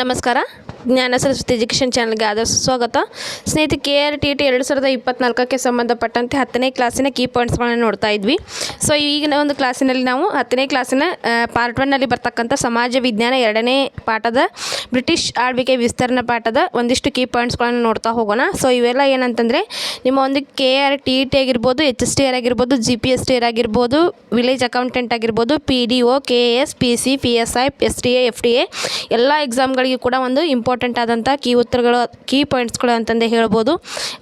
ನಮಸ್ಕಾರ. ಜ್ಞಾನ ಸರಸ್ವತಿ ಎಜುಕೇಷನ್ ಚಾನಲ್ಗೆ ಆದ ಸ್ವಾಗತ. ಸ್ನೇಹಿತ ಕೆ ಆರ್ ಟಿ ಟಿ ಎರಡು ಸಾವಿರದ ಇಪ್ಪತ್ನಾಲ್ಕಕ್ಕೆ ಸಂಬಂಧಪಟ್ಟಂತೆ ಹತ್ತನೇ ಕ್ಲಾಸಿನ ಕೀ ಪಾಯಿಂಟ್ಸ್ಗಳನ್ನ ನೋಡ್ತಾ ಇದ್ವಿ. ಸೊ ಈಗಿನ ಒಂದು ಕ್ಲಾಸಿನಲ್ಲಿ ನಾವು ಹತ್ತನೇ ಕ್ಲಾಸಿನ ಪಾರ್ಟ್ ಒನ್ನಲ್ಲಿ ಬರ್ತಕ್ಕಂಥ ಸಮಾಜ ವಿಜ್ಞಾನ ಎರಡನೇ ಪಾಠದ, ಬ್ರಿಟಿಷ್ ಆಳ್ವಿಕೆ ವಿಸ್ತರಣೆ ಪಾಠದ ಒಂದಿಷ್ಟು ಕೀ ಪಾಯಿಂಟ್ಸ್ಗಳನ್ನು ನೋಡ್ತಾ ಹೋಗೋಣ. ಸೊ ಇವೆಲ್ಲ ಏನಂತಂದರೆ, ನಿಮ್ಮ ಒಂದು ಕೆ ಆರ್ ಟಿ ಟಿ ಆಗಿರ್ಬೋದು, ಎಚ್ ಎಸ್ ಟಿ ಆರ್ ಆಗಿರ್ಬೋದು, G P S T R ಆಗಿರ್ಬೋದು, ವಿಲೇಜ್ ಅಕೌಂಟೆಂಟ್ ಆಗಿರ್ಬೋದು, P D O, K S, P C, P S I, S T A, F T A, ಎಲ್ಲ ಎಕ್ಸಾಮ್ಗಳಿಗೆ ಕೂಡ ಒಂದು important ಆದಂಥ key ಉತ್ತರಗಳು ಕೀ ಪಾಯಿಂಟ್ಸ್ಗಳು ಅಂತಂದೇ ಹೇಳ್ಬೋದು.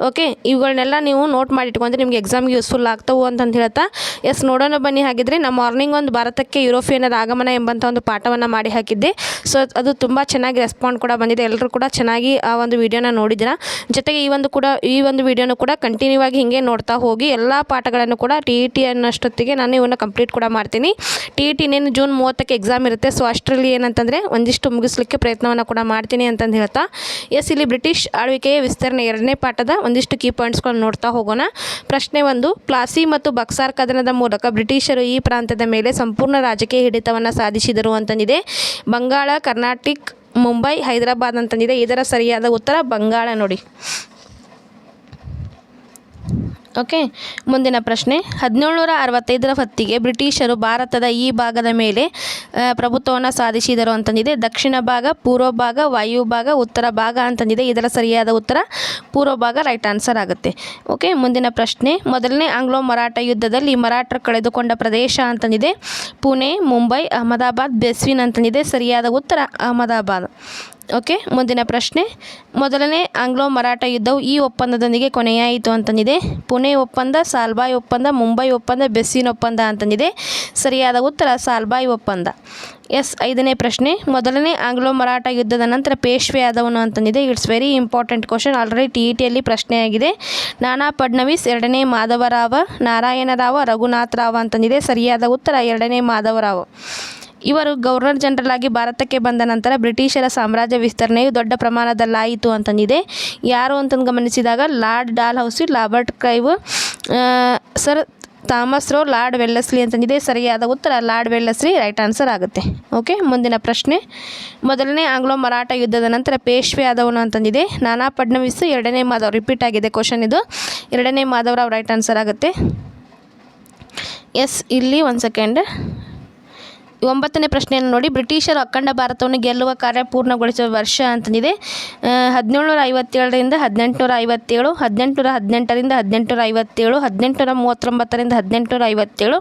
ಓಕೆ ಇವುಗಳನ್ನೆಲ್ಲ ನೀವು ನೋಟ್ ಮಾಡಿ ಇಟ್ಕೊಂಡ್ರೆ ನಿಮಗೆ ಎಕ್ಸಾಮ್ಗೆ ಯೂಸ್ಫುಲ್ ಆಗ್ತವೆ ಅಂತಂದು ಹೇಳ್ತಾ. ಎಸ್ ನೋಡೋಣ ಬನ್ನಿ. ಹಾಗಿದ್ರೆ ನಮ್ಮ ಮಾರ್ನಿಂಗ್ ಒಂದು ಭಾರತಕ್ಕೆ ಯುರೋಪಿಯನ್ನರ ಆಗಮನ ಎಂಬಂಥ ಒಂದು ಪಾಠವನ್ನು ಮಾಡಿ ಹಾಕಿದ್ದೆ. ಸೊ ಅದು ತುಂಬ ಚೆನ್ನಾಗಿ ರೆಸ್ಪಾಂಡ್ ಕೂಡ ಬಂದಿದೆ. ಎಲ್ಲರೂ ಕೂಡ ಚೆನ್ನಾಗಿ ಆ ಒಂದು ವಿಡಿಯೋನ ನೋಡಿದ್ದೀರಾ. ಜೊತೆಗೆ ಈ ಒಂದು ಕೂಡ, ಈ ಒಂದು ವಿಡಿಯೋನು ಕೂಡ ಕಂಟಿನ್ಯೂ ಆಗಿ ಹಿಂಗೆ ನೋಡ್ತಾ ಹೋಗಿ ಎಲ್ಲ ಪಾಠಗಳನ್ನು ಕೂಡ ಟಿ ಇ ಟಿ ಅನ್ನೋಷ್ಟೊತ್ತಿಗೆ ನಾನು ಇವನ್ನ ಕಂಪ್ಲೀಟ್ ಕೂಡ ಮಾಡ್ತೀನಿ. ಟಿ ಇ ಟಿ ಇನ್ನೇನು ಜೂನ್ ಮೂವತ್ತಕ್ಕೆ ಎಕ್ಸಾಮ್ ಇರುತ್ತೆ. ಸೊ ಅಷ್ಟರಲ್ಲಿ ಏನಂತಂದರೆ ಒಂದಿಷ್ಟು ಮುಗಿಸ್ಲಿಕ್ಕೆ ಪ್ರಯತ್ನವನ್ನು ಕೂಡ ಮಾಡ್ತೀನಿ ಅಂತಂದು ಹೇಳ್ತಾ, ಎಸ್, ಇಲ್ಲಿ ಬ್ರಿಟಿಷ್ ಆಳ್ವಿಕೆಯ ವಿಸ್ತರಣೆ ಎರಡನೇ ಪಾಠದ ಒಂದಿಷ್ಟು ಕೀ ಪಾಯಿಂಟ್ಸ್ಗಳನ್ನು ನೋಡ್ತಾ ಹೋಗೋಣ. ಪ್ರಶ್ನೆ ಒಂದು, ಪ್ಲಾಸಿ ಮತ್ತು ಬಕ್ಸಾರ್ ಕದನದ ಮೂಲಕ ಬ್ರಿಟಿಷರು ಈ ಪ್ರಾಂತ್ಯದ ಮೇಲೆ ಸಂಪೂರ್ಣ ರಾಜಕೀಯ ಹಿಡಿತವನ್ನು ಸಾಧಿಸಿದರು ಅಂತಂದಿದೆ. ಬಂಗಾಳ, ಕರ್ನಾಟಕ, ಮುಂಬೈ, ಹೈದರಾಬಾದ್ ಅಂತಂದಿದೆ. ಇದರ ಸರಿಯಾದ ಉತ್ತರ ಬಂಗಾಳ ನೋಡಿ. ಓಕೆ? ಮುಂದಿನ ಪ್ರಶ್ನೆ. ಹದಿನೇಳುನೂರ ಅರವತ್ತೈದರ ಹೊತ್ತಿಗೆ ಬ್ರಿಟಿಷರು ಭಾರತದ ಈ ಭಾಗದ ಮೇಲೆ ಪ್ರಭುತ್ವವನ್ನು ಸಾಧಿಸಿದರು ಅಂತಂದಿದೆ. ದಕ್ಷಿಣ ಭಾಗ, ಪೂರ್ವ ಭಾಗ, ವಾಯು ಭಾಗ, ಉತ್ತರ ಭಾಗ ಅಂತಂದಿದೆ. ಇದರ ಸರಿಯಾದ ಉತ್ತರ ಪೂರ್ವ ಭಾಗ ರೈಟ್ ಆನ್ಸರ್ ಆಗುತ್ತೆ. ಓಕೆ? ಮುಂದಿನ ಪ್ರಶ್ನೆ. ಮೊದಲನೇ ಆಂಗ್ಲೋ ಮರಾಠ ಯುದ್ಧದಲ್ಲಿ ಮರಾಠರು ಕಳೆದುಕೊಂಡ ಪ್ರದೇಶ ಅಂತಂದಿದೆ. ಪುಣೆ, ಮುಂಬೈ, ಅಹಮದಾಬಾದ್, ಬೆಸ್ವಿನ್ ಅಂತಂದಿದೆ. ಸರಿಯಾದ ಉತ್ತರ ಅಹಮದಾಬಾದ್. ಓಕೆ, ಮುಂದಿನ ಪ್ರಶ್ನೆ. ಮೊದಲನೇ ಆಂಗ್ಲೋ ಮರಾಠ ಯುದ್ಧವು ಈ ಒಪ್ಪಂದದೊಂದಿಗೆ ಕೊನೆಯಾಯಿತು ಅಂತಂದಿದೆ. ಪುಣೆ ಒಪ್ಪಂದ, ಸಾಲ್ಬಾಯ್ ಒಪ್ಪಂದ, ಮುಂಬೈ ಒಪ್ಪಂದ, ಬೆಸ್ಸಿನ್ ಒಪ್ಪಂದ ಅಂತಂದಿದೆ. ಸರಿಯಾದ ಉತ್ತರ, ಸಾಲ್ಬಾಯ್ ಒಪ್ಪಂದ. ಎಸ್, ಐದನೇ ಪ್ರಶ್ನೆ. ಮೊದಲನೇ ಆಂಗ್ಲೋ ಮರಾಠ ಯುದ್ಧದ ನಂತರ ಪೇಶ್ವೆ ಆದವನು ಅಂತಂದಿದೆ. It's very important question already T E ಟಿಯಲ್ಲಿ ಪ್ರಶ್ನೆಯಾಗಿದೆ. ನಾನಾ ಫಡ್ನವೀಸ್ ಎರಡನೇ ಮಾಧವರಾವ, ನಾರಾಯಣರಾವ ರಘುನಾಥರಾವ ಅಂತಂದಿದೆ. ಸರಿಯಾದ ಉತ್ತರ, ಎರಡನೇ ಮಾಧವರಾವ. ಇವರು ಗವರ್ನರ್ ಜನರಲ್ ಆಗಿ ಭಾರತಕ್ಕೆ ಬಂದ ನಂತರ ಬ್ರಿಟಿಷರ ಸಾಮ್ರಾಜ್ಯ ವಿಸ್ತರಣೆಯು ದೊಡ್ಡ ಪ್ರಮಾಣದಲ್ಲಾಯಿತು ಅಂತಂದಿದೆ. ಯಾರು ಅಂತಂದು ಗಮನಿಸಿದಾಗ Lord Dalhousie Robert Clive sir Thomas Roe, Lord Wellesley ಅಂತಂದಿದೆ. ಸರಿಯಾದ ಉತ್ತರ, ಲಾರ್ಡ್ ವೆಲ್ಲಸ್ಲಿ, ರೈಟ್ ಆನ್ಸರ್ ಆಗುತ್ತೆ. ಓಕೆ, ಮುಂದಿನ ಪ್ರಶ್ನೆ. ಮೊದಲನೇ ಆಂಗ್ಲೋ ಮರಾಠ ಯುದ್ಧದ ನಂತರ ಪೇಶ್ವೆ ಆದವನು ಅಂತಂದಿದೆ. ನಾನಾ ಫಡ್ನವೀಸ್ ಎರಡನೇ ಮಾಧವ್ ರಿಪೀಟ್ ಆಗಿದೆ ಕ್ವಶನ್ ಇದು. ಎರಡನೇ ಮಾಧವರಾವ್ ರೈಟ್ ಆನ್ಸರ್ ಆಗುತ್ತೆ. ಎಸ್, ಇಲ್ಲಿ ಒಂದು ಸೆಕೆಂಡ್ ಒಂಬತ್ತನೇ ಪ್ರಶ್ನೆಯನ್ನು ನೋಡಿ. ಬ್ರಿಟಿಷರು ಅಖಂಡ ಭಾರತವನ್ನು ಗೆಲ್ಲುವ ಕಾರ್ಯ ಪೂರ್ಣಗೊಳಿಸುವ ವರ್ಷ ಅಂತಂದಿದೆ. ಹದಿನೇಳುನೂರ ಐವತ್ತೇಳರಿಂದ ಹದಿನೆಂಟುನೂರ ಐವತ್ತೇಳು ಹದಿನೆಂಟುನೂರ ಹದಿನೆಂಟರಿಂದ ಹದಿನೆಂಟುನೂರ ಐವತ್ತೇಳು ಹದಿನೆಂಟುನೂರ ಮೂವತ್ತೊಂಬತ್ತರಿಂದ ಹದಿನೆಂಟುನೂರ ಐವತ್ತೇಳು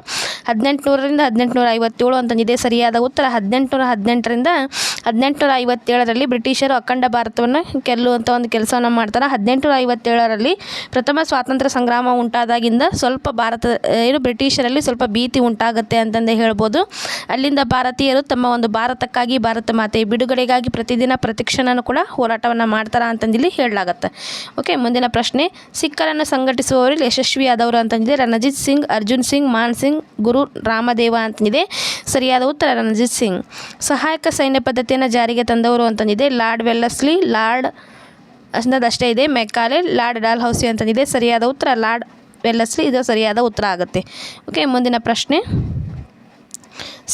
ಹದಿನೆಂಟುನೂರರಿಂದ ಹದಿನೆಂಟುನೂರ ಐವತ್ತೇಳು ಅಂತಂದಿದೆ. ಸರಿಯಾದ ಉತ್ತರ ಹದಿನೆಂಟುನೂರ ಹದಿನೆಂಟರಿಂದ ಹದಿನೆಂಟುನೂರ ಐವತ್ತೇಳರಲ್ಲಿ ಬ್ರಿಟಿಷರು ಅಖಂಡ ಭಾರತವನ್ನು ಗೆಲ್ಲುವಂಥ ಒಂದು ಕೆಲಸವನ್ನು ಮಾಡ್ತಾರೆ. ಹದಿನೆಂಟುನೂರ ಐವತ್ತೇಳರಲ್ಲಿ ಪ್ರಥಮ ಸ್ವಾತಂತ್ರ್ಯ ಸಂಗ್ರಾಮ ಉಂಟಾದಾಗಿಂದ ಸ್ವಲ್ಪ ಭಾರತ, ಏನು, ಬ್ರಿಟಿಷರಲ್ಲಿ ಸ್ವಲ್ಪ ಭೀತಿ ಉಂಟಾಗುತ್ತೆ ಅಂತಂದೇ ಹೇಳ್ಬೋದು. ಅಲ್ಲಿಂದ ಭಾರತೀಯರು ತಮ್ಮ ಒಂದು ಭಾರತಕ್ಕಾಗಿ, ಭಾರತ ಮಾತೆ ಬಿಡುಗಡೆಗಾಗಿ ಪ್ರತಿದಿನ ಪ್ರತಿಕ್ಷಣನೂ ಕೂಡ ಹೋರಾಟವನ್ನು ಮಾಡ್ತಾರ ಅಂತಂದಿಲ್ಲಿ ಹೇಳಲಾಗತ್ತೆ. ಓಕೆ ಮುಂದಿನ ಪ್ರಶ್ನೆ, ಸಿಖ್ಖರನ್ನು ಸಂಘಟಿಸುವವರಲ್ಲಿ ಯಶಸ್ವಿಯಾದವರು ಅಂತಂದಿದೆ. ರಣಜಿತ್ ಸಿಂಗ್, ಅರ್ಜುನ್ ಸಿಂಗ್, ಮಾನ್ ಸಿಂಗ್, ಗುರು ರಾಮದೇವ ಅಂತಂದಿದೆ. ಸರಿಯಾದ ಉತ್ತರ, ರಣಜಿತ್ ಸಿಂಗ್. ಸಹಾಯಕ ಸೈನ್ಯ ಪದ್ಧತಿಯನ್ನು ಜಾರಿಗೆ ತಂದವರು ಅಂತಂದಿದೆ. ಲಾರ್ಡ್ ವೆಲ್ಲಸ್ಲಿ, ಲಾರ್ಡ್ ಅಷ್ಟೇ ಇದೆ. ಮೆಕ್ಕಾಲೆ, ಲಾರ್ಡ್ ಡಾಲ್ ಹೌಸಿ ಅಂತಂದಿದೆ. ಸರಿಯಾದ ಉತ್ತರ, ಲಾರ್ಡ್ ವೆಲ್ಲಸ್ಲಿ, ಇದು ಸರಿಯಾದ ಉತ್ತರ ಆಗುತ್ತೆ. ಓಕೆ ಮುಂದಿನ ಪ್ರಶ್ನೆ.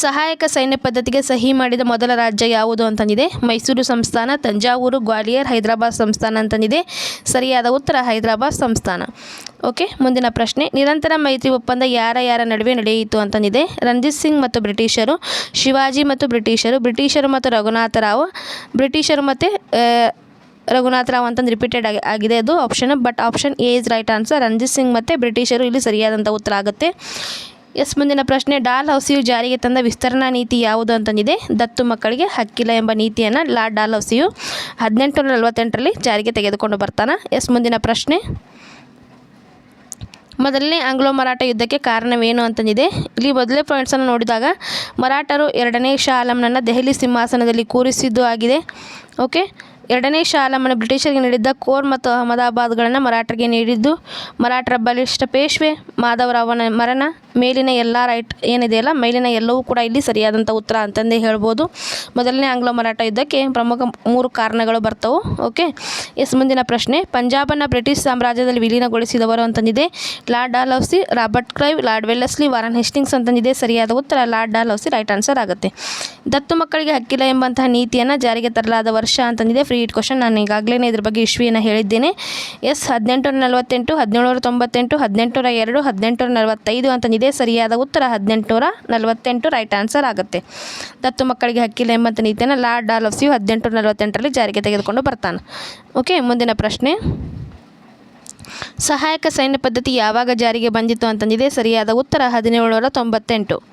ಸಹಾಯಕ ಸೈನ್ಯ ಪದ್ಧತಿಗೆ ಸಹಿ ಮಾಡಿದ ಮೊದಲ ರಾಜ್ಯ ಯಾವುದು ಅಂತಂದಿದೆ? ಮೈಸೂರು ಸಂಸ್ಥಾನ, ತಂಜಾವೂರು, ಗ್ವಾಲಿಯರ್ ಹೈದರಾಬಾದ್ ಸಂಸ್ಥಾನ ಅಂತಂದಿದೆ. ಸರಿಯಾದ ಉತ್ತರ ಹೈದರಾಬಾದ್ ಸಂಸ್ಥಾನ. ಓಕೆ, ಮುಂದಿನ ಪ್ರಶ್ನೆ. ನಿರಂತರ ಮೈತ್ರಿ ಒಪ್ಪಂದ ಯಾರ ಯಾರ ನಡುವೆ ನಡೆಯಿತು ಅಂತಂದಿದೆ. ರಂಜಿತ್ ಸಿಂಗ್ ಮತ್ತು ಬ್ರಿಟಿಷರು, ಶಿವಾಜಿ ಮತ್ತು ಬ್ರಿಟಿಷರು ಬ್ರಿಟಿಷರು ಮತ್ತು ರಘುನಾಥರಾವ್ ಬ್ರಿಟಿಷರು ಮತ್ತು ರಘುನಾಥರಾವ್ ಅಂತಂದು ರಿಪೀಟೆಡ್ ಆಗಿ, ಆಗಿದೆ ಅದು option but option A is right answer Ranjit Singh ಮತ್ತು ಬ್ರಿಟಿಷರು ಇಲ್ಲಿ ಸರಿಯಾದಂಥ ಉತ್ತರ ಆಗುತ್ತೆ. ಎಸ್, ಮುಂದಿನ ಪ್ರಶ್ನೆ, ಡಾಲ್ ಹೌಸಿಯು ಜಾರಿಗೆ ತಂದ ವಿಸ್ತರಣಾ ನೀತಿ ಯಾವುದು ಅಂತಂದಿದೆ. ದತ್ತು ಮಕ್ಕಳಿಗೆ ಹಕ್ಕಿಲ್ಲ ಎಂಬ ನೀತಿಯನ್ನು ಲಾರ್ಡ್ ಡಾಲ್ ಹೌಸಿಯು ಹದಿನೆಂಟುನೂರ ನಲವತ್ತೆಂಟರಲ್ಲಿ ಜಾರಿಗೆ ತೆಗೆದುಕೊಂಡು ಬರ್ತಾನೆ. ಎಸ್, ಮುಂದಿನ ಪ್ರಶ್ನೆ. ಮೊದಲನೇ ಆಂಗ್ಲೋ ಮರಾಠ ಯುದ್ಧಕ್ಕೆ ಕಾರಣವೇನು ಅಂತಂದಿದೆ. ಇಲ್ಲಿ ಮೊದಲೇ ಪಾಯಿಂಟ್ಸನ್ನು ನೋಡಿದಾಗ ಮರಾಠರು ಎರಡನೇ ಶಾ ದೆಹಲಿ ಸಿಂಹಾಸನದಲ್ಲಿ ಕೂರಿಸಿದ್ದು ಆಗಿದೆ. ಓಕೆ? ಎರಡನೇ ಶಾ ಬ್ರಿಟಿಷರಿಗೆ ನೀಡಿದ್ದ ಕೋರ್ ಮತ್ತು ಅಹಮದಾಬಾದ್ಗಳನ್ನು ಮರಾಠರಿಗೆ ನೀಡಿದ್ದು ಮರಾಠರ ಬಲಿಷ್ಠ ಪೇಶ್ವೆ ಮಾಧವರಾವನ ಮರಣ. ಮೇಲಿನ ಎಲ್ಲ ರೈಟ್ ಏನಿದೆಯಲ್ಲ ಮೇಲಿನ ಎಲ್ಲವೂ ಕೂಡ ಇಲ್ಲಿ ಸರಿಯಾದಂಥ ಉತ್ತರ ಅಂತಂದೇ ಹೇಳ್ಬೋದು. ಮೊದಲನೇ ಆಂಗ್ಲ ಮರಾಠ ಯುದ್ಧಕ್ಕೆ ಪ್ರಮುಖ ಮೂರು ಕಾರಣಗಳು ಬರ್ತವೆ ಓಕೆ ಎಸ್, ಮುಂದಿನ ಪ್ರಶ್ನೆ. ಪಂಜಾಬನ್ನು ಬ್ರಿಟಿಷ್ ಸಾಮ್ರಾಜ್ಯದಲ್ಲಿ ವಿಲೀನಗೊಳಿಸಿದವರು ಅಂತಂದಿದೆ. Lord Dalhousie Robert Clive Lord Wellesley Warren Hastings ಅಂತಂದಿದೆ. ಸರಿಯಾದ ಉತ್ತರ ಲಾರ್ಡ್ ಡಾಲೌಸಿ ರೈಟ್ ಆನ್ಸರ್ ಆಗುತ್ತೆ. ದತ್ತು ಮಕ್ಕಳಿಗೆ ಹಕ್ಕಿಲ್ಲ ಎಂಬಂತಹ ನೀತಿಯನ್ನು ಜಾರಿಗೆ ತರಲಾದ ವರ್ಷ ಅಂತಂದಿದೆ. ಫ್ರೀ ಇಟ್ ಕ್ವಶನ್ ನಾನು ಈಗಾಗಲೇ ಇದ್ರ ಬಗ್ಗೆ ಇಶ್ವಿಯನ್ನು ಹೇಳಿದ್ದೇನೆ. ಎಸ್ ಹದಿನೆಂಟುನೂರ ನಲವತ್ತೆಂಟು ಹದಿನೇಳುನೂರ ತೊಂಬತ್ತೆಂಟು ಹದಿನೆಂಟುನೂರ ಎರಡು ಹದಿನೆಂಟುನೂರ ನಲವತ್ತೈದು ಅಂತಂದಿದೆ. ಸರಿಯಾದ ಉತ್ತರ ಹದಿನೆಂಟುನೂರ ನಲವತ್ತೆಂಟು ರೈಟ್ ಆನ್ಸರ್ ಆಗುತ್ತೆ. ದತ್ತು ಮಕ್ಕಳಿಗೆ ಹಕ್ಕಿಲ್ಲ ಎಂಬಂತ ನೀತಿಯನ್ನು ಲಾರ್ಡ್ ಡಾಲೌಸಿಯು ಹದಿನೆಂಟು ನಲವತ್ತೆಂಟರಲ್ಲಿ ಜಾರಿಗೆ ತೆಗೆದುಕೊಂಡು ಬರ್ತಾನೆ. ಓಕೆ ಮುಂದಿನ ಪ್ರಶ್ನೆ. ಸಹಾಯಕ ಸೈನ್ಯ ಪದ್ಧತಿ ಯಾವಾಗ ಜಾರಿಗೆ ಬಂದಿತ್ತು ಅಂತಂದಿದೆ. ಸರಿಯಾದ ಉತ್ತರ ಹದಿನೇಳುನೂರ ತೊಂಬತ್ತೆಂಟು.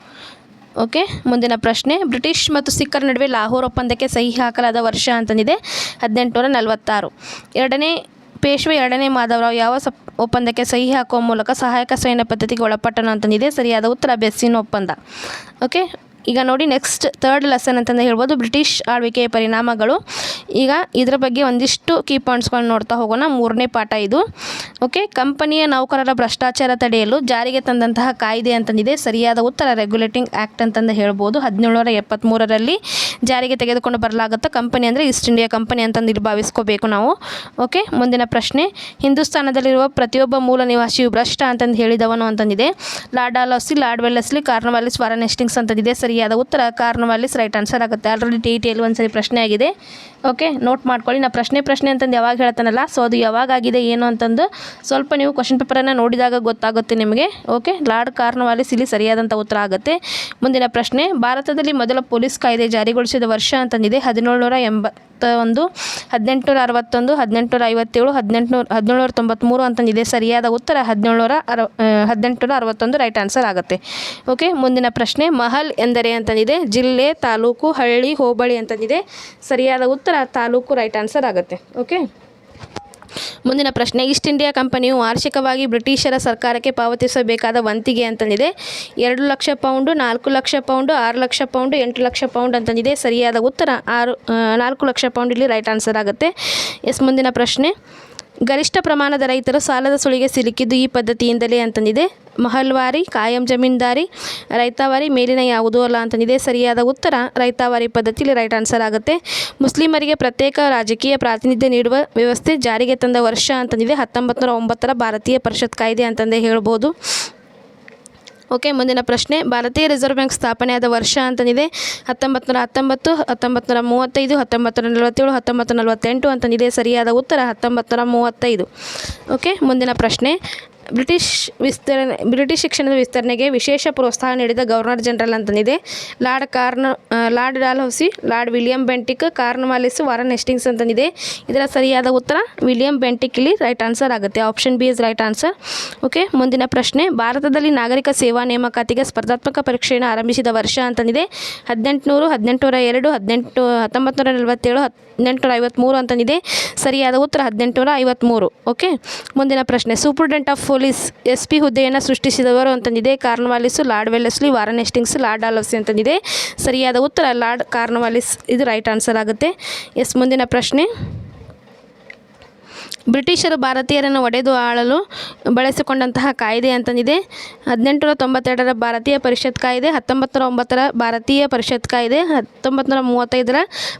ಓಕೆ ಮುಂದಿನ ಪ್ರಶ್ನೆ. ಬ್ರಿಟಿಷ್ ಮತ್ತು ಸಿಖ್ಖರ ನಡುವೆ ಲಾಹೋರ್ ಒಪ್ಪಂದಕ್ಕೆ ಸಹಿ ಹಾಕಲಾದ ವರ್ಷ ಅಂತಂದಿದೆ. ಹದಿನೆಂಟುನೂರ ನಲವತ್ತಾರು. ಎರಡನೇ ಪೇಶ್ವೆ ಎರಡನೇ ಮಾಧವರಾವ್ ಯಾವ ಸಪ್, ಒಪ್ಪಂದಕ್ಕೆ ಸಹಿ ಹಾಕುವ ಮೂಲಕ ಸಹಾಯಕ ಸೈನ್ಯ ಪದ್ಧತಿಗೆ ಒಳಪಟ್ಟನು ಅಂತಂದಿದೆ ಸರಿಯಾದ ಉತ್ತರ, ಬೆಸ್ಸಿನ ಒಪ್ಪಂದ. ಓಕೆ ಈಗ ನೋಡಿ ನೆಕ್ಸ್ಟ್ ತರ್ಡ್ ಲೆಸನ್ ಅಂತಂದು ಹೇಳ್ಬೋದು ಬ್ರಿಟಿಷ್ ಆಳ್ವಿಕೆಯ ಪರಿಣಾಮಗಳು. ಈಗ ಇದರ ಬಗ್ಗೆ ಒಂದಿಷ್ಟು ಕೀ ಪಾಯಿಂಟ್ಸ್ಗಳನ್ನ ನೋಡ್ತಾ ಹೋಗೋಣ. ಮೂರನೇ ಪಾಠ ಇದು. ಓಕೆ ಕಂಪನಿಯ ನೌಕರರ ಭ್ರಷ್ಟಾಚಾರ ತಡೆಯಲು ಜಾರಿಗೆ ತಂದಂತಹ ಕಾಯ್ದೆ ಅಂತಂದಿದೆ. ಸರಿಯಾದ ಉತ್ತರ ರೆಗ್ಯುಲೇಟಿಂಗ್ ಆ್ಯಕ್ಟ್ ಅಂತಂದು ಹೇಳ್ಬೋದು. ಹದಿನೇಳುನೂರ ಎಪ್ಪತ್ತ್ಮೂರರಲ್ಲಿ ಜಾರಿಗೆ ತೆಗೆದುಕೊಂಡು ಬರಲಾಗುತ್ತೆ ಕಂಪನಿ ಅಂದರೆ ಈಸ್ಟ್ ಇಂಡಿಯಾ ಕಂಪನಿ ಅಂತಂದು ಇಲ್ಲಿ ಭಾವಿಸ್ಕೋಬೇಕು ನಾವು. ಓಕೆ ಮುಂದಿನ ಪ್ರಶ್ನೆ. ಹಿಂದೂಸ್ತಾನದಲ್ಲಿರುವ ಪ್ರತಿಯೊಬ್ಬ ಮೂಲ ನಿವಾಸಿಯು ಭ್ರಷ್ಟ ಅಂತಂದು ಹೇಳಿದವನು ಅಂತಂದಿದೆ. Lord Dalhousie Lord Wellesley Cornwallis Warren Hastings ಅಂತಂದಿದೆ ಸರಿಯಾದ ಉತ್ತರ ಕಾರ್ನವಾಲಿಸ್ ರೈಟ್ ಆನ್ಸರ್ ಆಗುತ್ತೆ. ಆಲ್ರೆಡಿ ಟಿ ಟಿಯಲ್ಲಿ ಒಂದು ಒಂದ್ಸರಿ ಪ್ರಶ್ನೆ ಆಗಿದೆ. ಓಕೆ ನೋಟ್ ಮಾಡ್ಕೊಳ್ಳಿ. ನಾ ಪ್ರಶ್ನೆ ಪ್ರಶ್ನೆ ಅಂತಂದು ಯಾವಾಗ ಹೇಳ್ತಾನಲ್ಲ ಸೊ ಅದು ಯಾವಾಗ ಆಗಿದೆ, ಏನು ಅಂತಂದು ಸ್ವಲ್ಪ ನೀವು ಕ್ವಶನ್ ಪೇಪರನ್ನು ನೋಡಿದಾಗ ಗೊತ್ತಾಗುತ್ತೆ ನಿಮಗೆ. ಓಕೆ ಲಾರ್ಡ್ ಕಾರ್ನವಾಲಿಸ್ ಇಲ್ಲಿ ಸರಿಯಾದಂಥ ಉತ್ತರ ಆಗುತ್ತೆ. ಮುಂದಿನ ಪ್ರಶ್ನೆ, ಭಾರತದಲ್ಲಿ ಮೊದಲ ಪೊಲೀಸ್ ಕಾಯ್ದೆ ಜಾರಿಗೊಳಿಸಿದ ವರ್ಷ ಅಂತಂದಿದೆ, ಹದಿನೇಳುನೂರ ಎಂಬತ್ತ ಒಂದು ಹದಿನೆಂಟುನೂರ ಅರವತ್ತೊಂದು ಹದಿನೆಂಟುನೂರ ಐವತ್ತೇಳು ಹದಿನೆಂಟುನೂರ ಹದಿನೇಳುನೂರ ತೊಂಬತ್ತ್ಮೂರು ಅಂತಂದಿದೆ. ಸರಿಯಾದ ಉತ್ತರ ಹದಿನೇಳುನೂರ ಅರ ಹದಿನೆಂಟುನೂರ ಅರವತ್ತೊಂದು ರೈಟ್ ಆನ್ಸರ್ ಆಗುತ್ತೆ. ಓಕೆ ಮುಂದಿನ ಪ್ರಶ್ನೆ, ಮಹಲ್ ಎಂದರೆ ಅಂತಂದಿದೆ, ಜಿಲ್ಲೆ, ತಾಲೂಕು, ಹಳ್ಳಿ, ಹೋಬಳಿ ಅಂತಂದಿದೆ. ಸರಿಯಾದ ಉತ್ತರ ತಾಲೂಕು ರೈಟ್ ಆನ್ಸರ್ ಆಗುತ್ತೆ, ಓಕೆ? ಮುಂದಿನ ಪ್ರಶ್ನೆ, ಈಸ್ಟ್ ಇಂಡಿಯಾ ಕಂಪನಿಯು ವಾರ್ಷಿಕವಾಗಿ ಬ್ರಿಟಿಷರ ಸರ್ಕಾರಕ್ಕೆ ಪಾವತಿಸಬೇಕಾದ ವಂತಿಗೆ ಅಂತಂದಿದೆ. ಎರಡು ಲಕ್ಷ ಪೌಂಡು, ನಾಲ್ಕು ಲಕ್ಷ ಪೌಂಡು, ಆರು ಲಕ್ಷ ಪೌಂಡು, ಎಂಟು ಲಕ್ಷ ಪೌಂಡ್ ಅಂತಂದಿದೆ. ಸರಿಯಾದ ಉತ್ತರ, ಆರು ನಾಲ್ಕು ಲಕ್ಷ ಪೌಂಡ್ ಇಲ್ಲಿ ರೈಟ್ ಆನ್ಸರ್ ಆಗುತ್ತೆ. ಎಸ್, ಮುಂದಿನ ಪ್ರಶ್ನೆ. ಗರಿಷ್ಠ ಪ್ರಮಾಣದ ರೈತರು ಸಾಲದ ಸುಳಿಗೆ ಸಿಲುಕಿದ್ದು ಈ ಪದ್ಧತಿಯಿಂದಲೇ ಅಂತಂದಿದೆ. ಮಹಲ್ವಾರಿ, ಕಾಯಂ ಜಮೀನ್ದಾರಿ, ರೈತಾವಾರಿ ಮೇಲಿನ ಯಾವುದೂ ಅಲ್ಲ ಅಂತಂದಿದೆ. ಸರಿಯಾದ ಉತ್ತರ, ರೈತಾವಾರಿ ಪದ್ಧತಿಯಲ್ಲಿ ರೈಟ್ ಆನ್ಸರ್ ಆಗುತ್ತೆ. ಮುಸ್ಲಿಮರಿಗೆ ಪ್ರತ್ಯೇಕ ರಾಜಕೀಯ ಪ್ರಾತಿನಿಧ್ಯ ನೀಡುವ ವ್ಯವಸ್ಥೆ ಜಾರಿಗೆ ತಂದ ವರ್ಷ ಅಂತಂದಿದೆ. ಹತ್ತೊಂಬತ್ತು ನೂರ ಒಂಬತ್ತರ ಭಾರತೀಯ ಪರಿಷತ್ ಕಾಯ್ದೆ ಅಂತಂದೇ ಹೇಳ್ಬೋದು. ಓಕೆ, ಮುಂದಿನ ಪ್ರಶ್ನೆ. ಭಾರತೀಯ ರಿಸರ್ವ್ ಬ್ಯಾಂಕ್ ಸ್ಥಾಪನೆಯಾದ ವರ್ಷ ಅಂತಂದಿದೆ. ಹತ್ತೊಂಬತ್ತು ನೂರ ಹತ್ತೊಂಬತ್ತು ಹತ್ತೊಂಬತ್ತು ನೂರ ಮೂವತ್ತೈದು ಹತ್ತೊಂಬತ್ತು ನೂರ ನಲವತ್ತೇಳು ಹತ್ತೊಂಬತ್ತು ನಲವತ್ತೆಂಟು ಅಂತಂದಿದೆ. ಸರಿಯಾದ ಉತ್ತರ ಹತ್ತೊಂಬತ್ತು ನೂರ ಮೂವತ್ತೈದು. ಓಕೆ, ಮುಂದಿನ ಪ್ರಶ್ನೆ. ಬ್ರಿಟಿಷ್ ವಿಸ್ತರಣೆ, ಬ್ರಿಟಿಷ್ ಶಿಕ್ಷಣದ ವಿಸ್ತರಣೆಗೆ ವಿಶೇಷ ಪ್ರೋತ್ಸಾಹ ನೀಡಿದ ಗವರ್ನರ್ ಜನರಲ್ ಅಂತಂದಿದೆ. ಲಾರ್ಡ್ ಕಾರ್ನ Lord Dalhousie, Lord William Bentinck Cornwallis Warren Hastings ಅಂತಂದಿದೆ. ಇದರ ಸರಿಯಾದ ಉತ್ತರ, ವಿಲಿಯಂ ಬೆಂಟಿಕ್ ಇಲ್ಲಿ ರೈಟ್ ಆನ್ಸರ್ ಆಗುತ್ತೆ. Option B is right answer okay ಮುಂದಿನ ಪ್ರಶ್ನೆ, ಭಾರತದಲ್ಲಿ ನಾಗರಿಕ ಸೇವಾ ನೇಮಕಾತಿಗೆ ಸ್ಪರ್ಧಾತ್ಮಕ ಪರೀಕ್ಷೆಯನ್ನು ಆರಂಭಿಸಿದ ವರ್ಷ ಅಂತಂದಿದೆ. ಹದಿನೆಂಟುನೂರು, ಹದಿನೆಂಟುನೂರ ಎರಡು, ಹದಿನೆಂಟು ಹತ್ತೊಂಬತ್ತು ನೂರ ನಲವತ್ತೇಳು, ಹದಿನೆಂಟುನೂರ ಐವತ್ತ್ಮೂರು ಅಂತಂದಿದೆ. ಸರಿಯಾದ ಉತ್ತರ, ಹದಿನೆಂಟುನೂರ ಐವತ್ತ್ಮೂರು ಓಕೆ ಮುಂದಿನ ಪ್ರಶ್ನೆ superintendent of police S P ಹುದ್ದೆಯನ್ನು ಸೃಷ್ಟಿಸಿದವರು ಅಂತಂದಿದೆ. Cornwallis lord Wellesley Warren Hastings lord ಆಲೋಸಿ ಅಂತಂದಿದೆ. ಸರಿಯಾದ ಉತ್ತರ ಲಾರ್ಡ್ ಕಾರ್ನ್ವಾಲಿಸ್ ಇದು ರೈಟ್ ಆನ್ಸರ್ ಆಗುತ್ತೆ. ಎಸ್, ಮುಂದಿನ ಪ್ರಶ್ನೆ. ಬ್ರಿಟಿಷರು ಭಾರತೀಯರನ್ನು ಒಡೆದು ಆಳಲು ಬಳಸಿಕೊಂಡಂತಹ ಕಾಯ್ದೆ ಅಂತಂದಿದೆ. ಹದಿನೆಂಟುನೂರ ತೊಂಬತ್ತೆರಡರ ಭಾರತೀಯ ಪರಿಷತ್ ಕಾಯ್ದೆ ಹತ್ತೊಂಬತ್ತು ಒಂಬತ್ತರ ಭಾರತೀಯ ಪರಿಷತ್ ಕಾಯ್ದೆ ಹತ್ತೊಂಬತ್ತು ಮೂವತ್ತೈದರ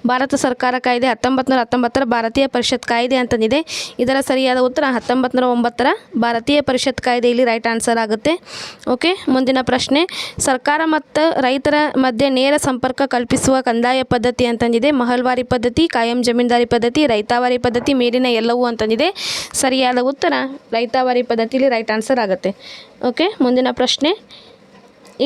ಭಾರತ ಸರ್ಕಾರ ಕಾಯ್ದೆ ಹತ್ತೊಂಬತ್ತು ಹತ್ತೊಂಬತ್ತರ ಭಾರತೀಯ ಪರಿಷತ್ ಕಾಯ್ದೆ ಅಂತಂದಿದೆ. ಇದರ ಸರಿಯಾದ ಉತ್ತರ ಹತ್ತೊಂಬತ್ತು ಒಂಬತ್ತರ ಭಾರತೀಯ ಪರಿಷತ್ ಕಾಯ್ದೆ ಇಲ್ಲಿ ರೈಟ್ ಆನ್ಸರ್ ಆಗುತ್ತೆ. ಓಕೆ, ಮುಂದಿನ ಪ್ರಶ್ನೆ. ಸರ್ಕಾರ ಮತ್ತು ರೈತರ ಮಧ್ಯೆ ನೇರ ಸಂಪರ್ಕ ಕಲ್ಪಿಸುವ ಕಂದಾಯ ಪದ್ಧತಿ ಅಂತಂದಿದೆ. ಮಹಲ್ವಾರಿ ಪದ್ಧತಿ, ಕಾಯಂ ಜಮೀನ್ದಾರಿ ಪದ್ಧತಿ, ರೈತಾವಾರಿ ಪದ್ಧತಿ ಮೇಲಿನ ಎಲ್ಲವೂ ಅಂತಂದಿದೆ ಸರಿಯಾದ ಉತ್ತರ? ರೈತಾವರಿ ಪದ್ಧತಿಲಿ ರೈಟ್ ಆನ್ಸರ್ ಆಗುತ್ತೆ. ಓಕೆ ಮುಂದಿನ ಪ್ರಶ್ನೆ.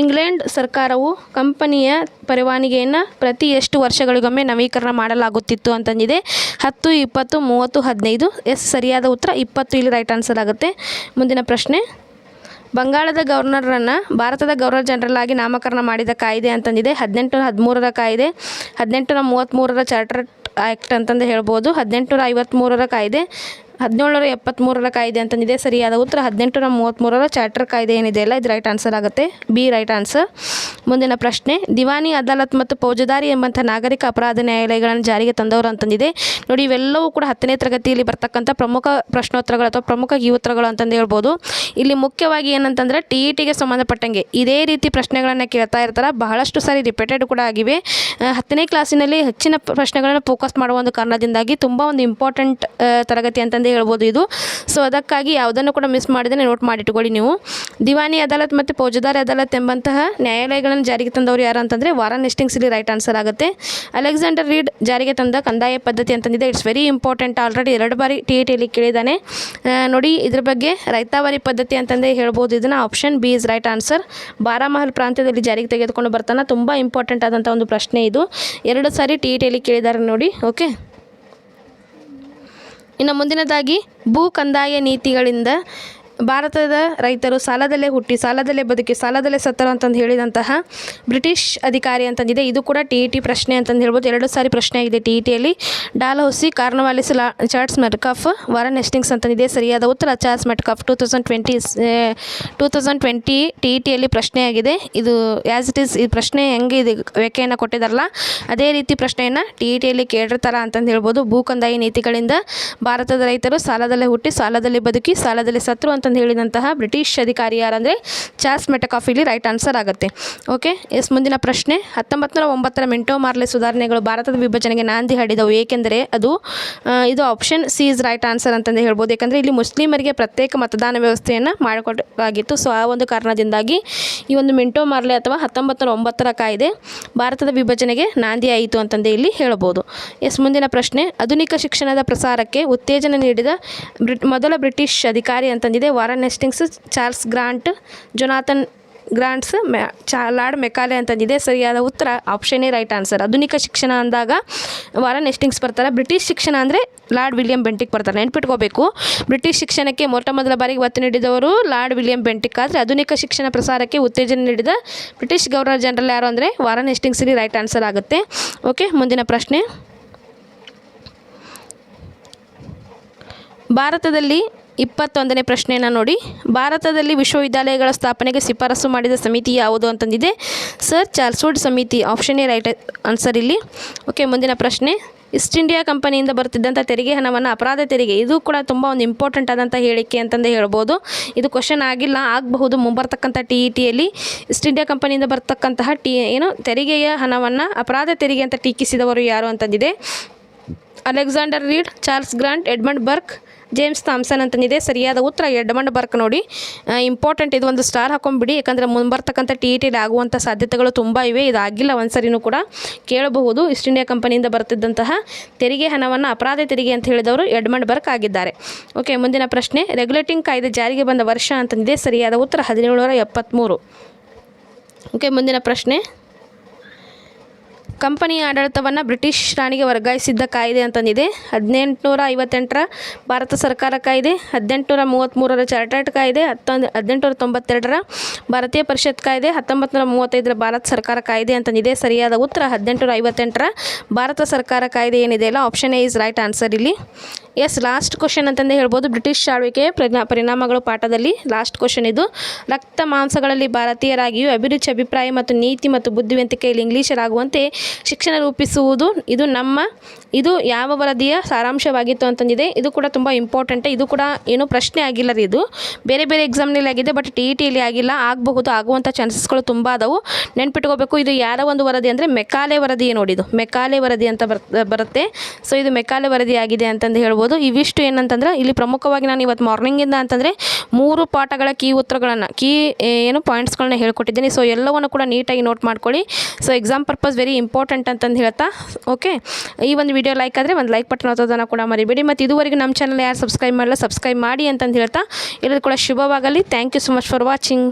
ಇಂಗ್ಲೆಂಡ್ ಸರ್ಕಾರವು ಕಂಪನಿಯ ಪರವಾನಿಗೆಯನ್ನು ಪ್ರತಿ ಎಷ್ಟು ವರ್ಷಗಳಿಗೊಮ್ಮೆ ನವೀಕರಣ ಮಾಡಲಾಗುತ್ತಿತ್ತು ಅಂತಂದಿದೆ. ಹತ್ತು, ಇಪ್ಪತ್ತು, ಮೂವತ್ತು, ಹದಿನೈದು, ಎಸ್, ಸರಿಯಾದ ಉತ್ತರ ಇಪ್ಪತ್ತು ಇಲ್ಲಿ ರೈಟ್ ಆನ್ಸರ್ ಆಗುತ್ತೆ. ಮುಂದಿನ ಪ್ರಶ್ನೆ. ಬಂಗಾಳದ ಗವರ್ನರನ್ನು ಭಾರತದ ಗವರ್ನರ್ ಜನರಲ್ ಆಗಿ ನಾಮಕರಣ ಮಾಡಿದ ಕಾಯ್ದೆ ಅಂತಂದಿದೆ. ಹದಿನೆಂಟು ಹದಿಮೂರರ ಕಾಯ್ದೆ ಹದಿನೆಂಟುನೂರ ಮೂವತ್ತ್ಮೂರರ ಚಾರ್ಟರ್ ಆ್ಯಕ್ಟ್ ಅಂತಂದು ಹೇಳ್ಬೋದು. ಹದಿನೆಂಟುನೂರ ಐವತ್ತ್ಮೂರರ ಕಾಯ್ದೆ ಹದಿನೇಳುನೂರ ಎಪ್ಪತ್ತ್ಮೂರರ ಕಾಯ್ದೆ ಅಂತಂದಿದೆ ಸರಿಯಾದ ಉತ್ತರ ಹದಿನೆಂಟುನೂರ ಮೂವತ್ತ್ಮೂರರ ಚಾರ್ಟರ್ ಕಾಯ್ದೆ ಏನಿದೆ ಅಲ್ಲ ಇದು ರೈಟ್ ಆನ್ಸರ್ ಆಗುತ್ತೆ. B right answer. ಮುಂದಿನ ಪ್ರಶ್ನೆ, ದಿವಾನಿ, ಅದಾಲತ್ ಮತ್ತು ಫೌಜದಾರಿ ಎಂಬಂಥ ನಾಗರಿಕ ಅಪರಾಧ ನ್ಯಾಯಾಲಯಗಳನ್ನು ಜಾರಿಗೆ ತಂದವರು ಅಂತಂದಿದೆ ನೋಡಿ, ಇವೆಲ್ಲವೂ ಕೂಡ ಹತ್ತನೇ ತರಗತಿಯಲ್ಲಿ ಬರ್ತಕ್ಕಂಥ ಪ್ರಮುಖ ಪ್ರಶ್ನೋತ್ತರಗಳು ಅಥವಾ ಪ್ರಮುಖ ಈ ಉತ್ತರಗಳು ಅಂತಂದು ಹೇಳ್ಬೋದು. ಇಲ್ಲಿ ಮುಖ್ಯವಾಗಿ ಏನಂತಂದ್ರೆ ಟಿ ಇ ಟಿಗೆ ಸಂಬಂಧಪಟ್ಟಂಗೆ ಇದೇ ರೀತಿ ಪ್ರಶ್ನೆಗಳನ್ನು ಕೇಳ್ತಾ ಇರ್ತಾರೆ. ಬಹಳಷ್ಟು ಸಾರಿ ರಿಪೀಟೆಡ್ ಕೂಡ ಆಗಿವೆ. ಹತ್ತನೇ ಕ್ಲಾಸಿನಲ್ಲಿ ಹೆಚ್ಚಿನ ಪ್ರಶ್ನೆಗಳನ್ನು ಫೋಕಸ್ ಮಾಡುವ ಒಂದು ಕಾರಣದಿಂದಾಗಿ ತುಂಬ ಒಂದು ಇಂಪಾರ್ಟೆಂಟ್ ತರಗತಿ ಅಂತಂದೇ ಹೇಳ್ಬೋದು ಇದು. ಸೊ ಅದಕ್ಕಾಗಿ ಯಾವುದನ್ನು ಕೂಡ ಮಿಸ್ ಮಾಡಿದರೆ ನೋಟ್ ಮಾಡಿಟ್ಕೊಳ್ಳಿ ನೀವು. ದಿವಾನಿ ಅದಾಲತ್ ಮತ್ತು ಫೌಜದಾರಿ ಅದಾಲತ್ ಎಂಬಂತಹ ನ್ಯಾಯಾಲಯಗಳನ್ನು ಜಾರಿಗೆ ತಂದವರು ಯಾರು ಅಂತಂದರೆ ವಾರನ್ ಹೆಸ್ಟಿಂಗ್ಸ್ ಇಲ್ಲಿ ರೈಟ್ ಆನ್ಸರ್ ಆಗುತ್ತೆ. ಅಲೆಕ್ಸಾಂಡರ್ ರೀಡ್ ಜಾರಿಗೆ ತಂದ ಕಂದಾಯ ಪದ್ಧತಿ ಅಂತಂದಿದೆ. ಇಟ್ಸ್ ವೆರಿ ಇಂಪಾರ್ಟೆಂಟ್ ಆಲ್ರೆಡಿ ಎರಡು ಬಾರಿ ಟಿ ಇ ಕೇಳಿದ್ದಾನೆ. ನೋಡಿ, ಇದ್ರ ಬಗ್ಗೆ ರೈತಾವರಿ ಪದ್ಧತಿ ಅಂತಂದೇ ಹೇಳ್ಬೋದು. ಇದನ್ನು option B is right answer Baramahal ಪ್ರಾಂತ್ಯದಲ್ಲಿ ಜಾರಿಗೆ ತೆಗೆದುಕೊಂಡು ಬರ್ತಾನೆ. ತುಂಬ ಇಂಪಾರ್ಟೆಂಟ್ ಆದಂಥ ಒಂದು ಪ್ರಶ್ನೆ ಇದು. ಎರಡು ಸಾರಿ ಟಿ ಇ ಟಿಯಲ್ಲಿ ಕೇಳಿದ್ದಾರೆ ನೋಡಿ. ಓಕೆ ಇನ್ನು ಮುಂದಿನದಾಗಿ ಭೂ ಕಂದಾಯ ನೀತಿಗಳಿಂದ ಭಾರತದ ರೈತರು ಸಾಲದಲ್ಲೇ ಹುಟ್ಟಿ, ಸಾಲದಲ್ಲೇ ಬದುಕಿ, ಸಾಲದಲ್ಲೇ ಸತ್ತರು ಅಂತಂದು ಹೇಳಿದಂತಹ ಬ್ರಿಟಿಷ್ ಅಧಿಕಾರಿ ಅಂತಂದಿದೆ. ಇದು ಕೂಡ ಟಿ ಇ ಟಿ ಪ್ರಶ್ನೆ ಅಂತಂದು ಹೇಳ್ಬೋದು. ಎರಡು ಸಾರಿ ಪ್ರಶ್ನೆ ಆಗಿದೆ ಟಿ ಇ ಟಿಯಲ್ಲಿ. ಡಾಲ್ ಹೌಸಿ ಕಾರ್ನವಾಲಿಸ್ ಲಾ, ಚಾರ್ಟ್ಸ್ ಮೆಟ್ಕಾಫ್, ವಾರನ್ ಹೆಸ್ಟಿಂಗ್ಸ್ ಅಂತಂದಿದೆ. ಸರಿಯಾದ ಉತ್ತರ Charles Metcalfe. Two thousand twenty two thousand twenty T E ಟಿಯಲ್ಲಿ ಪ್ರಶ್ನೆ ಆಗಿದೆ. ಇದು ಆ್ಯಸ್ ಇಟ್ ಈಸ್ ಈ ಪ್ರಶ್ನೆ ಹೆಂಗೆ ಇದು ವ್ಯಾಖ್ಯೆಯನ್ನು ಕೊಟ್ಟಿದಾರಲ್ಲ, ಅದೇ ರೀತಿ ಪ್ರಶ್ನೆಯನ್ನು ಟಿ ಇ ಟಿಯಲ್ಲಿ ಕೇಳಿರ್ತಾರ ಅಂತಂದು ಹೇಳ್ಬೋದು. ಭೂ ಕಂದಾಯ ನೀತಿಗಳಿಂದ ಭಾರತದ ರೈತರು ಸಾಲದಲ್ಲೇ ಹುಟ್ಟಿ, ಸಾಲದಲ್ಲಿ ಬದುಕಿ, ಸಾಲದಲ್ಲಿ ಸತ್ರು ಅಂತಂದು ಹೇಳಿದಂತಹ ಬ್ರಿಟಿಷ್ ಅಧಿಕಾರಿ ಯಾರಂದರೆ ಚಾರ್ಲ್ಸ್ ಮೆಟಕಾಫ್ ರೈಟ್ ಆನ್ಸರ್ ಆಗುತ್ತೆ. ಓಕೆ? ಎಸ್, ಮುಂದಿನ ಪ್ರಶ್ನೆ. ಹತ್ತೊಂಬತ್ತು ನೂರ ಒಂಬತ್ತರ ಮಿಂಟೋ ಮಾರ್ಲೆ ಸುಧಾರಣೆಗಳು ಭಾರತದ ವಿಭಜನೆಗೆ ನಾಂದಿ ಹಾಡಿದವು. ಏಕೆಂದರೆ ಅದು ಇದು option C is right answer ಅಂತಂದು ಹೇಳ್ಬೋದು. ಯಾಕಂದರೆ ಇಲ್ಲಿ ಮುಸ್ಲಿಮರಿಗೆ ಪ್ರತ್ಯೇಕ ಮತದಾನ ವ್ಯವಸ್ಥೆಯನ್ನು ಮಾಡಿಕೊಡಲಾಗಿತ್ತು ಸೊ, ಆ ಒಂದು ಕಾರಣದಿಂದಾಗಿ ಈ ಒಂದು ಮಿಂಟೋ ಮಾರ್ಲೆ ಅಥವಾ ಹತ್ತೊಂಬತ್ತು ನೂರ ಒಂಬತ್ತರ ಕಾಯ್ದೆ ಭಾರತದ ವಿಭಜನೆಗೆ ನಾಂದಿ ಆಯಿತು ಅಂತಂದೇ ಇಲ್ಲಿ ಹೇಳಬಹುದು ಎಸ್, ಮುಂದಿನ ಪ್ರಶ್ನೆ. ಆಧುನಿಕ ಶಿಕ್ಷಣದ ಪ್ರಸಾರಕ್ಕೆ ಉತ್ತೇಜನ ನೀಡಿದ ಮೊದಲ ಬ್ರಿಟಿಷ್ ಅಧಿಕಾರಿ ಅಂತಂದಿದೆ Warren Hastings Charles Grant, Jonathan Grants, ಮೆ, ಚಾ, ಲಾರ್ಡ್ ಮೆಕಾಲೆ ಅಂತಂದಿದೆ. ಸರಿಯಾದ ಉತ್ತರ ಆಪ್ಷನೇ ರೈಟ್ ಆನ್ಸರ್. ಆಧುನಿಕ ಶಿಕ್ಷಣ ಅಂದಾಗ ವಾರನ್ ಹೆಸ್ಟಿಂಗ್ಸ್ ಬರ್ತಾರೆ. ಬ್ರಿಟಿಷ್ ಶಿಕ್ಷಣ ಅಂದರೆ ಲಾರ್ಡ್ ವಿಲಿಯಂ ಬೆಂಟಿಕ್ ಬರ್ತಾರೆ. ನೆನ್ಪಿಟ್ಕೋಬೇಕು. ಬ್ರಿಟಿಷ್ ಶಿಕ್ಷಣಕ್ಕೆ ಮೊಟ್ಟ ಮೊದಲ ಬಾರಿಗೆ ಒತ್ತು ನೀಡಿದವರು ಲಾರ್ಡ್ ವಿಲಿಯಂ ಬೆಂಟಿಕ್. ಆದರೆ ಆಧುನಿಕ ಶಿಕ್ಷಣ ಪ್ರಸಾರಕ್ಕೆ ಉತ್ತೇಜನ ನೀಡಿದ ಬ್ರಿಟಿಷ್ ಗವರ್ನರ್ ಜನರಲ್ ಯಾರು ಅಂದರೆ ವಾರನ್ ಹೆಸ್ಟಿಂಗ್ಸ್ ಇಲ್ಲಿ ರೈಟ್ ಆನ್ಸರ್ ಆಗುತ್ತೆ. ಓಕೆ, ಮುಂದಿನ ಪ್ರಶ್ನೆ. ಭಾರತದಲ್ಲಿ ಇಪ್ಪತ್ತೊಂದನೇ ಪ್ರಶ್ನೆಯನ್ನು ನೋಡಿ. ಭಾರತದಲ್ಲಿ ವಿಶ್ವವಿದ್ಯಾಲಯಗಳ ಸ್ಥಾಪನೆಗೆ ಶಿಫಾರಸು ಮಾಡಿದ ಸಮಿತಿ ಯಾವುದು ಅಂತಂದಿದೆ? ಸರ್ ಚಾರ್ಲ್ಸ್ವುಡ್ ಸಮಿತಿ. ಆಪ್ಷನ್ ಎ, ರೈಟ್ ಆನ್ಸರ್ ಇಲ್ಲಿ. ಓಕೆ, ಮುಂದಿನ ಪ್ರಶ್ನೆ. ಈಸ್ಟ್ ಇಂಡಿಯಾ ಕಂಪನಿಯಿಂದ ಬರ್ತಿದ್ದಂಥ ತೆರಿಗೆ ಹಣವನ್ನು ಅಪರಾಧ ತೆರಿಗೆ. ಇದು ಕೂಡ ತುಂಬ ಒಂದು ಇಂಪಾರ್ಟೆಂಟ್ ಆದಂಥ ಹೇಳಿಕೆ ಅಂತಂದು ಹೇಳ್ಬೋದು. ಇದು ಕ್ವಶನ್ ಆಗಿಲ್ಲ, ಆಗಬಹುದು. ಮುಂಬರ್ತಕ್ಕಂಥ ಟಿ ಇ ಟಿಯಲ್ಲಿ ಈಸ್ಟ್ ಇಂಡಿಯಾ ಕಂಪನಿಯಿಂದ ಬರ್ತಕ್ಕಂತಹ ಟಿ, ಏನು, ತೆರಿಗೆಯ ಹಣವನ್ನು ಅಪರಾಧ ತೆರಿಗೆ ಅಂತ ಟೀಕಿಸಿದವರು ಯಾರು ಅಂತಂದಿದೆ? Alexander Read, Charles Grant, Edmund Burke James Thomson ಅಂತಂದಿದೆ ಸರಿಯಾದ ಉತ್ತರ ಎಡ್ಮಂಡ್ ಬರ್ಕ್ ನೋಡಿ. ಇಂಪಾರ್ಟೆಂಟ್ ಇದು ಒಂದು ಸ್ಟಾರ್ ಹಾಕೊಂಡ್ಬಿಡಿ ಯಾಕಂದರೆ ಮುಂಬರ್ತಕ್ಕಂಥ ಟಿ ಇ ಟಿಲಿ ಆಗುವಂಥ ಸಾಧ್ಯತೆಗಳು ತುಂಬ ಇವೆ. ಇದಾಗಿಲ್ಲ ಒಂದು ಸರಿನೂ ಕೂಡ ಕೇಳಬಹುದು. ಈಸ್ಟ್ ಇಂಡಿಯಾ ಕಂಪನಿಯಿಂದ ಬರ್ತಿದ್ದಂತಹ ತೆರಿಗೆ ಹಣವನ್ನು, ಅಪರಾಧ ತೆರಿಗೆ ಅಂತ ಹೇಳಿದವರು ಎಡ್ಮಂಡ್ ಬರ್ಕ್ ಆಗಿದ್ದಾರೆ. ಓಕೆ ಮುಂದಿನ ಪ್ರಶ್ನೆ. ರೆಗ್ಯುಲೇಟಿಂಗ್ ಕಾಯ್ದೆ ಜಾರಿಗೆ ಬಂದ ವರ್ಷ ಅಂತಂದಿದೆ ಸರಿಯಾದ ಉತ್ತರ, ಹದಿನೇಳುನೂರ ಎಪ್ಪತ್ತ್ಮೂರು ಓಕೆ ಮುಂದಿನ ಪ್ರಶ್ನೆ. ಕಂಪನಿಯ ಆಡಳಿತವನ್ನು ಬ್ರಿಟಿಷ್ ರಾಣಿಗೆ ವರ್ಗಾಯಿಸಿದ್ದ ಕಾಯ್ದೆ ಅಂತಂದಿದೆ. ಹದಿನೆಂಟುನೂರ ಐವತ್ತೆಂಟರ ಭಾರತ ಸರ್ಕಾರ ಕಾಯ್ದೆ ಹದಿನೆಂಟುನೂರ ಮೂವತ್ತ್ಮೂರರ ಚಾರ್ಟರ್ಡ್ ಕಾಯ್ದೆ, ಹತ್ತೊಂದು ಹದಿನೆಂಟುನೂರ ತೊಂಬತ್ತೆರಡರ ಭಾರತೀಯ ಪರಿಷತ್ ಕಾಯ್ದೆ ಹತ್ತೊಂಬತ್ತು ನೂರ ಮೂವತ್ತೈದರ ಭಾರತ ಸರ್ಕಾರ ಕಾಯ್ದೆ ಅಂತಂದಿದೆ. ಸರಿಯಾದ ಉತ್ತರ ಹದಿನೆಂಟುನೂರ ಐವತ್ತೆಂಟರ ಭಾರತ ಸರ್ಕಾರ ಕಾಯ್ದೆ ಏನಿದೆ ಅಲ್ಲ? Option A is right answer ಇಲ್ಲಿ. ಎಸ್ ಲಾಸ್ಟ್ ಕ್ವಶನ್ ಅಂತಂದು ಹೇಳ್ಬೋದು. ಬ್ರಿಟಿಷ್ ಆಳ್ವಿಕೆಯ ಪ್ರಜ್ಞಾ, ಪರಿಣಾಮಗಳು ಪಾಠದಲ್ಲಿ ಲಾಸ್ಟ್ ಕ್ವಶನ್ ಇದು. ರಕ್ತ ಮಾಂಸಗಳಲ್ಲಿ ಭಾರತೀಯರಾಗಿಯೂ ಅಭಿರುಚಿ, ಅಭಿಪ್ರಾಯ ಮತ್ತು ನೀತಿ ಮತ್ತು ಬುದ್ಧಿವಂತಿಕೆಯಲ್ಲಿ ಇಂಗ್ಲೀಷರಾಗುವಂತೆ ಶಿಕ್ಷಣ ರೂಪಿಸುವುದು ಇದು ನಮ್ಮ, ಇದು ಯಾವ ವರದಿಯ ಸಾರಾಂಶವಾಗಿತ್ತು ಅಂತಂದಿದೆ. ಇದು ಕೂಡ ತುಂಬ ಇಂಪಾರ್ಟೆಂಟ್ ಇದು ಕೂಡ ಏನು ಪ್ರಶ್ನೆ ಆಗಿಲ್ಲ ರೀ ಇದು. ಬೇರೆ ಬೇರೆ ಎಕ್ಸಾಮ್ನಲ್ಲಿ ಆಗಿದೆ ಬಟ್ ಟಿ ಇ ಆಗಿಲ್ಲ. ಆಗಬಹುದು ಆಗುವಂಥ ಚಾನ್ಸಸ್ಗಳು ತುಂಬ ಅದಾವು. ನೆನ್ಪಿಟ್ಕೋಬೇಕು, ಇದು ಯಾರ ಒಂದು ವರದಿ ಅಂದರೆ ಮೆಕಾಲೆ ವರದಿ ನೋಡಿದು ಮೆಕಾಲೆ ವರದಿ ಅಂತ ಬರ್, ಬರುತ್ತೆ. ಸೊ ಇದು ಮೆಕಾಲೆ ವರದಿ ಆಗಿದೆ ಅಂತಂದು ಹೇಳ್ಬೋದು. ಇವಿಷ್ಟು ಏನಂತಂದ್ರೆ, ಇಲ್ಲಿ ಪ್ರಮುಖವಾಗಿ ನಾನು ಇವತ್ತು ಮಾರ್ನಿಂಗಿಂದ ಅಂತಂದರೆ ಮೂರು ಪಾಠಗಳ ಕೀ ಉತ್ತರಗಳನ್ನು, ಕೀ ಏನು ಪಾಯಿಂಟ್ಸ್ಗಳನ್ನ ಹೇಳ್ಕೊಟ್ಟಿದ್ದೀನಿ. ಸೊ ಎಲ್ಲವನ್ನು ಕೂಡ ನೀಟಾಗಿ ನೋಟ್ ಮಾಡ್ಕೊಳ್ಳಿ. So exam purpose very important ಅಂತಂದು ಹೇಳ್ತಾ ಓಕೆ ಈ ಒಂದು ವಿಡಿಯೋ ಲೈಕ್ ಆದರೆ ಒಂದು ಲೈಕ್ ಬಟನ್ ಒತ್ತೋದನ್ನು ಕೂಡ ಮರಿಬೇಡಿ. ಮತ್ತು ಇದುವರೆಗೂ ನಮ್ಮ ಚಾನಲ್ ಯಾರು ಸಬ್ಸ್ಕ್ರೈಬ್ ಮಾಡಲ್ಲ ಸಬ್ಸ್ಕ್ರೈಬ್ ಮಾಡಿ ಅಂತಂದು ಹೇಳ್ತಾ ಎಲ್ಲರೂ ಕೂಡ ಶುಭವಾಗಲಿ. Thank you so much for watching